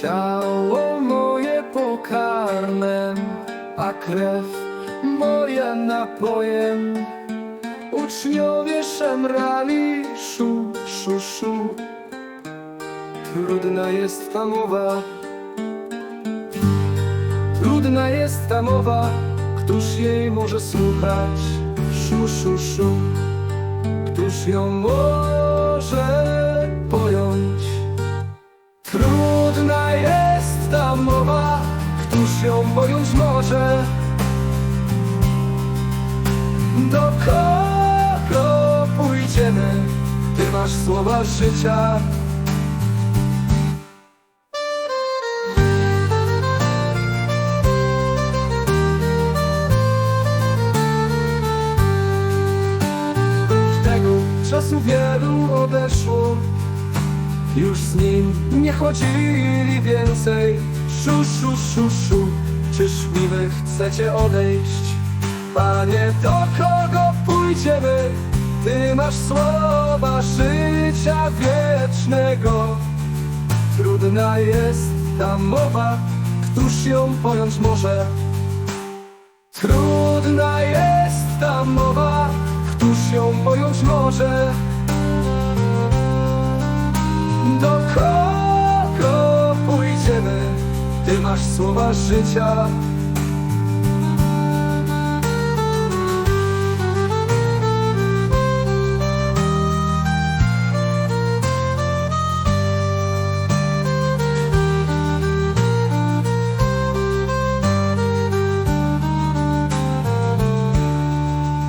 Ciało moje pokarmem, a krew moja napojem. Uczniowie szemrali, szu, szu, szu. Trudna jest ta mowa, trudna jest ta mowa, któż jej może słuchać? Szu, szu, szu. Któż ją może mowa, któż ją pojąć może? Do kogo pójdziemy? Ty masz słowa życia. Tego czasu wielu odeszło Już z nim nie chodzili więcej Szu, szu, szu, szu Czyż mi wy chcecie odejść? Panie, do kogo pójdziemy? Ty masz słowa życia wiecznego Trudna jest ta mowa Któż ją pojąć może? Trudna jest ta mowa, któż ją pojąć może? Ty masz słowa życia.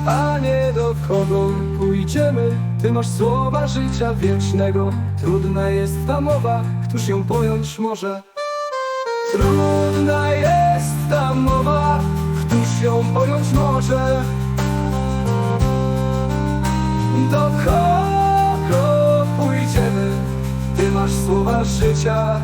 Panie, do kogo pójdziemy? Ty masz słowa życia wiecznego. Trudna jest ta mowa, któż ją pojąć może? Trudna jest ta mowa, któż ją pojąć może? Do kogo pójdziemy? Ty masz słowa życia